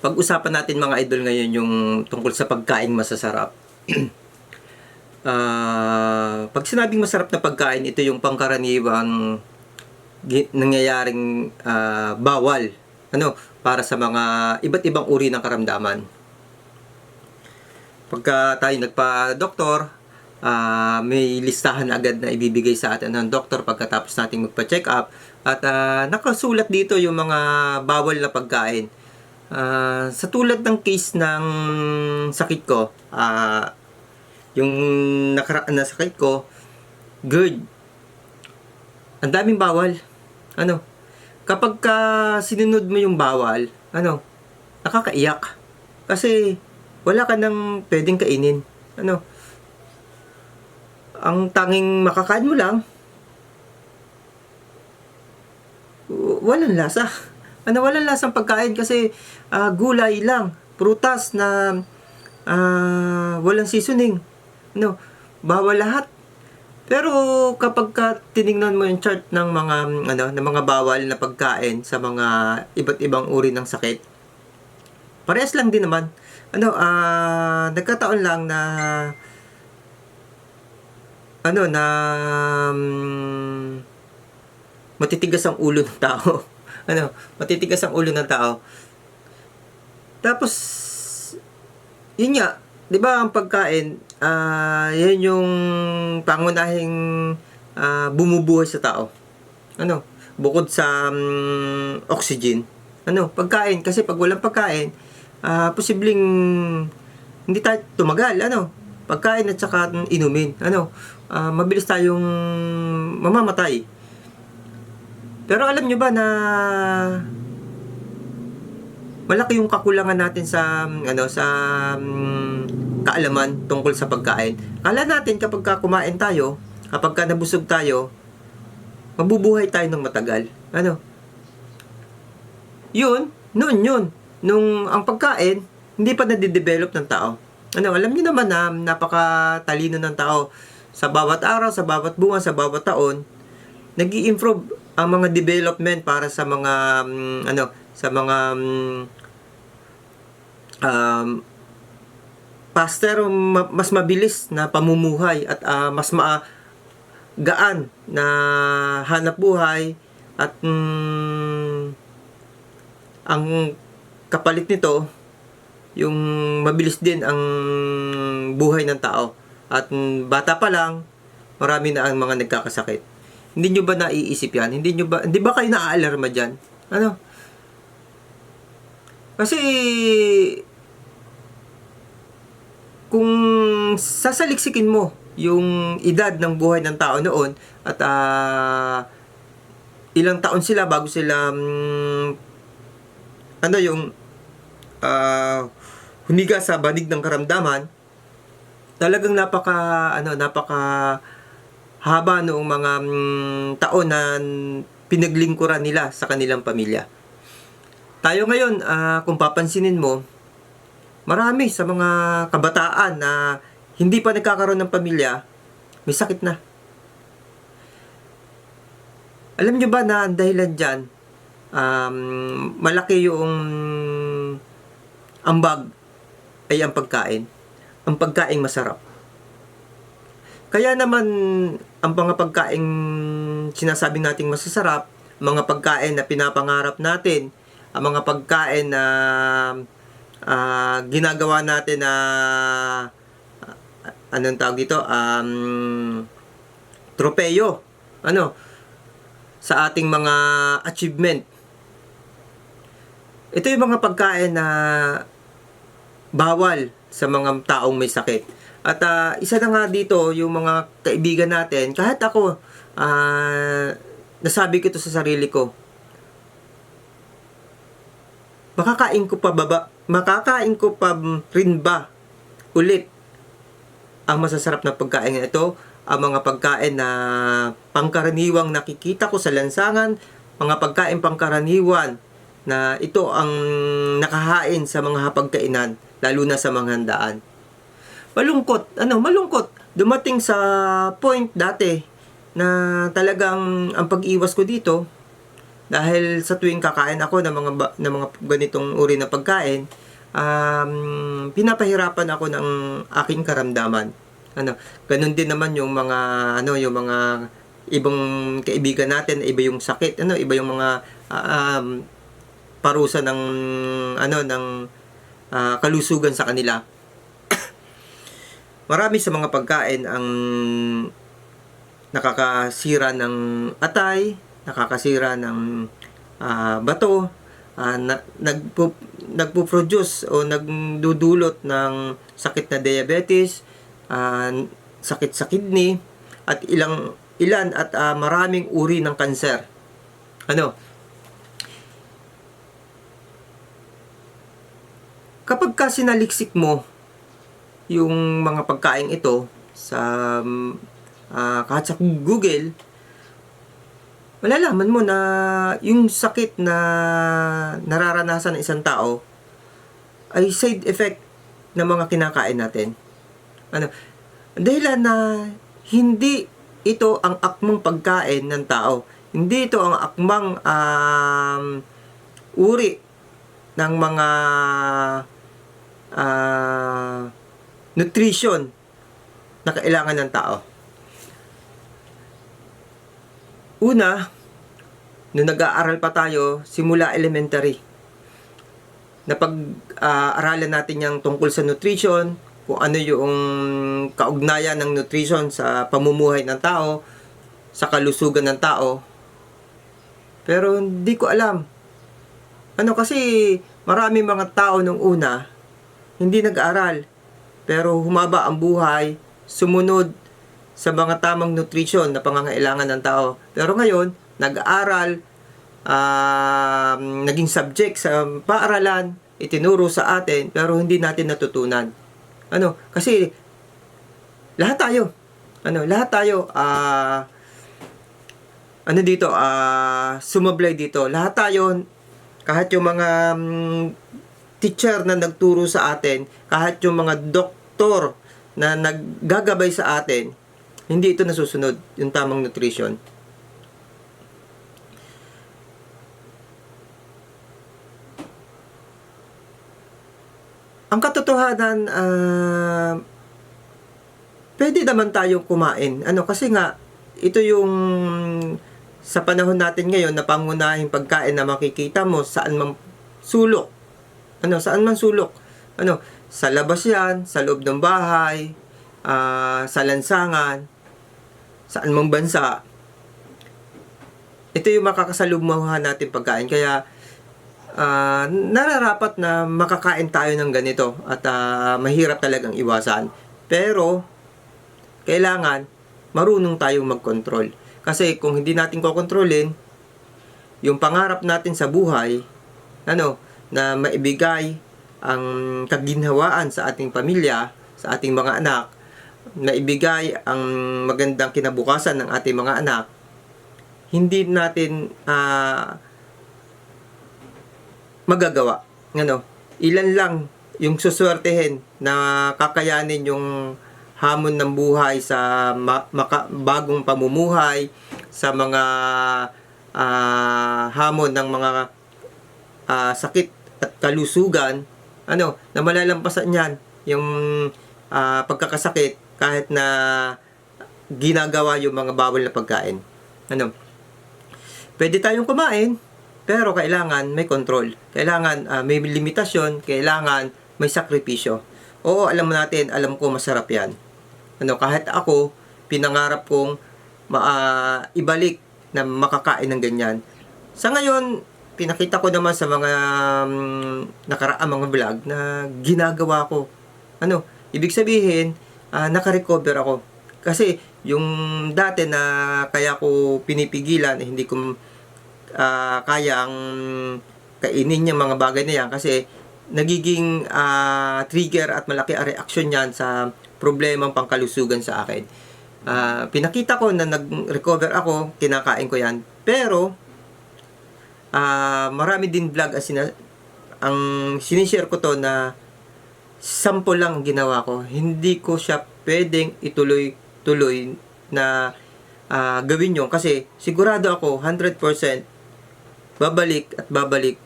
Pag-usapan natin mga idol ngayon yung tungkol sa pagkain masasarap. Ah, pag sinabing masarap na pagkain, ito yung pangkaraniwang nangyayaring ah, bawal ano para sa mga iba't ibang uri ng karamdaman. Pagka tayo nagpa-doktor, ah, may listahan agad na ibibigay sa atin ng doktor pagkatapos nating magpa-check up at ah, nakasulat dito yung mga bawal na pagkain. Ah, sa tulad ng case ng sakit ko, ah, yung nakaraan na sakit ko, GERD. Ang daming bawal. Ano? Kapag ka sinunod mo yung bawal, ano? Nakakaiyak. Kasi wala ka nang pwedeng kainin. Ano? Ang tanging makakain mo lang, walang lasa. Ano, walang lasang pagkain kasi ah, gulay lang, prutas na ah, walang seasoning. Ano, bawal lahat. Pero kapag ka tiningnan mo yung chart ng mga ano, ng mga bawal na pagkain sa mga iba't ibang uri ng sakit, parehas lang din naman. Ano, ah, nagkataon lang na ano na mm, matitigas ang ulo ng tao. Ano, matitigas ang ulo ng tao. Tapos yun nga, 'di ba ang pagkain, ah yan yung pangunahing ah, bumubuhay sa tao. Ano, bukod sa mm, oxygen. Ano, pagkain kasi pag walang pagkain, ah posibleng hindi tayo tumagal, ano, pagkain at saka inumin, ano, ah, mabilis tayong mamamatay. Pero alam nyo ba na malaki yung kakulangan natin sa ano sa mm, kaalaman tungkol sa pagkain. Kala natin kapag ka kumain tayo, kapag ka nabusog tayo, mabubuhay tayo ng matagal. Ano? Yun, noon yun. Nung ang pagkain, hindi pa nadidevelop ng tao. Ano, alam niyo naman na napakatalino ng tao sa bawat araw, sa bawat buwan, sa bawat taon, nag improve ang mga development para sa mga mm, ano, sa mga mm, um, faster, ma- mas mabilis na pamumuhay at ah, mas ma gaan na hanap buhay at mm, ang kapalit nito yung mabilis din ang buhay ng tao. At mm, bata pa lang marami na ang mga nagkakasakit hindi nyo ba naiisip yan? Hindi nyo ba, hindi ba kayo naaalarma dyan? Ano? Kasi, kung sasaliksikin mo yung edad ng buhay ng tao noon at ah, ilang taon sila bago sila mm, ano yung ah, humiga sa banig ng karamdaman talagang napaka ano napaka haba noong mga mm, taon na pinaglingkuran nila sa kanilang pamilya. Tayo ngayon, ah, kung papansinin mo, marami sa mga kabataan na hindi pa nagkakaroon ng pamilya, may sakit na. Alam nyo ba na ang dahilan dyan, um, malaki yung ambag ay ang pagkain. Ang pagkain masarap. Kaya naman, ang mga pagkain sinasabi nating masasarap, mga pagkain na pinapangarap natin, ang mga pagkain na ah, ginagawa natin na ah, anong tawag dito? Um, tropeyo. Ano? Sa ating mga achievement. Ito yung mga pagkain na bawal sa mga taong may sakit. At ah, isa na nga dito, yung mga kaibigan natin, kahit ako, ah, nasabi ko ito sa sarili ko, makakain ko pa baba, makakain ko pa rin ba ulit ang masasarap na pagkain na ito, ang mga pagkain na pangkaraniwang nakikita ko sa lansangan, mga pagkain pangkaraniwan na ito ang nakahain sa mga hapagkainan, lalo na sa mga handaan malungkot, ano, malungkot. Dumating sa point dati na talagang ang pag-iwas ko dito, Dahil sa tuwing kakain ako ng mga ng mga ganitong uri na pagkain, um, pinapahirapan ako ng aking karamdaman. Ano, ganun din naman yung mga ano, yung mga ibang kaibigan natin, iba yung sakit, ano, iba yung mga ah, um, parusa ng ano ng ah, kalusugan sa kanila. Marami sa mga pagkain ang nakakasira ng atay, nakakasira ng ah, bato, ah, na, nagpo, nagpo-produce o nagdudulot ng sakit na diabetes, ah, sakit sa kidney, at ilang ilan at ah, maraming uri ng kanser. Ano? Kapag ka sinaliksik mo yung mga pagkain ito sa ah, kahit sa Google, malalaman mo na yung sakit na nararanasan ng isang tao ay side effect ng mga kinakain natin. Ano? Dahilan na hindi ito ang akmang pagkain ng tao. Hindi ito ang akmang um, uri ng mga ah, nutrition na kailangan ng tao. Una, nung nag-aaral pa tayo, simula elementary, na pag-aaralan natin yung tungkol sa nutrition, kung ano yung kaugnayan ng nutrition sa pamumuhay ng tao, sa kalusugan ng tao. Pero hindi ko alam. Ano kasi marami mga tao nung una hindi nag-aral pero humaba ang buhay, sumunod sa mga tamang nutrition na pangangailangan ng tao. Pero ngayon, nag-aaral, um, naging subject sa paaralan, itinuro sa atin, pero hindi natin natutunan. Ano? Kasi lahat tayo, ano, lahat tayo, ah, ano dito, ah, sumablay dito. Lahat tayo, kahit yung mga mm, teacher na nagturo sa atin, kahit yung mga doktor na naggagabay sa atin, hindi ito nasusunod, yung tamang nutrition. Ang katotohanan, ah, pwede naman tayong kumain. Ano, kasi nga, ito yung sa panahon natin ngayon na pangunahing pagkain na makikita mo saan man sulok. Ano, saan man sulok. Ano, sa labas yan, sa loob ng bahay, ah, sa lansangan, saan mang bansa. Ito yung makakasalumuhan natin pagkain. Kaya, ah, nararapat na makakain tayo ng ganito at ah, mahirap talagang iwasan. Pero, kailangan marunong tayong mag-control. Kasi kung hindi natin kokontrolin, yung pangarap natin sa buhay, ano, na maibigay ang kaginhawaan sa ating pamilya, sa ating mga anak, maibigay ang magandang kinabukasan ng ating mga anak, hindi natin ah, magagawa. Ano, ilan lang yung suswertehin na kakayanin yung hamon ng buhay sa ma- maka- bagong pamumuhay, sa mga ah, hamon ng mga ah, sakit at kalusugan, ano, na malalampasan yan yung ah, pagkakasakit kahit na ginagawa yung mga bawal na pagkain. Ano, pwede tayong kumain, pero kailangan may control. Kailangan ah, may limitasyon, kailangan may sakripisyo. Oo, alam natin, alam ko masarap yan. Ano, kahit ako, pinangarap kong ma- ah, ibalik na makakain ng ganyan. Sa ngayon, pinakita ko naman sa mga um, nakaraang mga vlog na ginagawa ko. Ano, ibig sabihin, ah, naka-recover ako. Kasi yung dati na kaya ko pinipigilan, eh, hindi ko ah, kayang kainin yung mga bagay na yan kasi nagiging ah, trigger at malaki ang reaksyon yan sa problemang pangkalusugan sa akin. Ah, pinakita ko na nag-recover ako, kinakain ko yan. Pero, ah marami din vlog as sina- ang sinishare ko to na sample lang ang ginawa ko. Hindi ko siya pwedeng ituloy-tuloy na ah, gawin yun kasi sigurado ako 100% babalik at babalik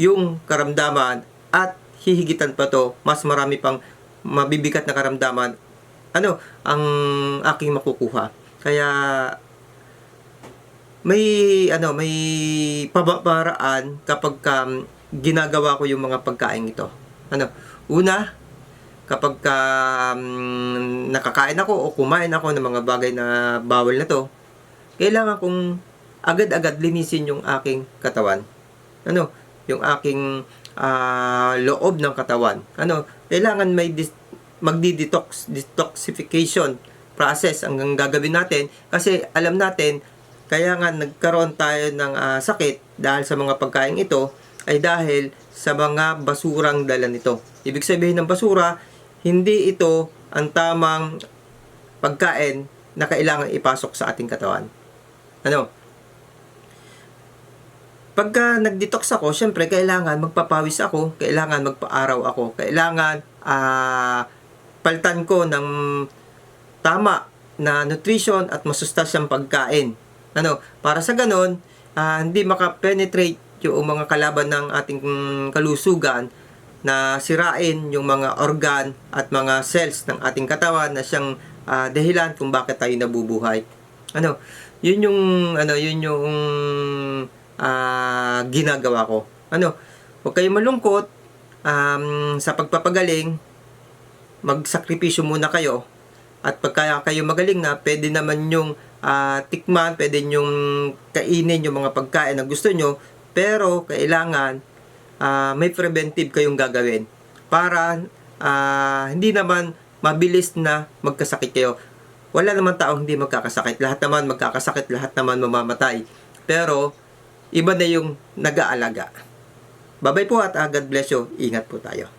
yung karamdaman at hihigitan pa to, mas marami pang mabibigat na karamdaman, ano, ang aking makukuha. Kaya, may, ano, may pababaraan kapag um, ginagawa ko yung mga pagkain ito. Ano, una, kapag ka, um, nakakain ako o kumain ako ng mga bagay na bawal na to, kailangan kong agad-agad linisin yung aking katawan. Ano, yung aking ah, loob ng katawan. Ano, kailangan may dis- magdi-detox, detoxification process ang gagawin natin kasi alam natin kaya nga nagkaroon tayo ng ah, sakit dahil sa mga pagkain ito ay dahil sa mga basurang dala nito. Ibig sabihin ng basura, hindi ito ang tamang pagkain na kailangan ipasok sa ating katawan. Ano? Pagka nag-detox ako, syempre kailangan magpapawis ako, kailangan magpaaraw ako, kailangan ah paltan ko ng tama na nutrition at masustansyang pagkain. Ano, para sa ganon, ah, hindi makapenetrate yung mga kalaban ng ating kalusugan na sirain yung mga organ at mga cells ng ating katawan na siyang ah, dahilan kung bakit tayo nabubuhay. Ano, yun yung ano, yun yung ah, ginagawa ko. Ano, huwag kayong malungkot um, sa pagpapagaling, magsakripisyo muna kayo at pagka kayo magaling na, pwede naman yung ah, tikman, pwede yung kainin yung mga pagkain na gusto nyo, pero kailangan ah, may preventive kayong gagawin para ah, hindi naman mabilis na magkasakit kayo. Wala naman taong hindi magkakasakit. Lahat naman magkakasakit, lahat naman mamamatay. Pero, iba na yung nag-aalaga. Babay po at ah, God bless you. Ingat po tayo.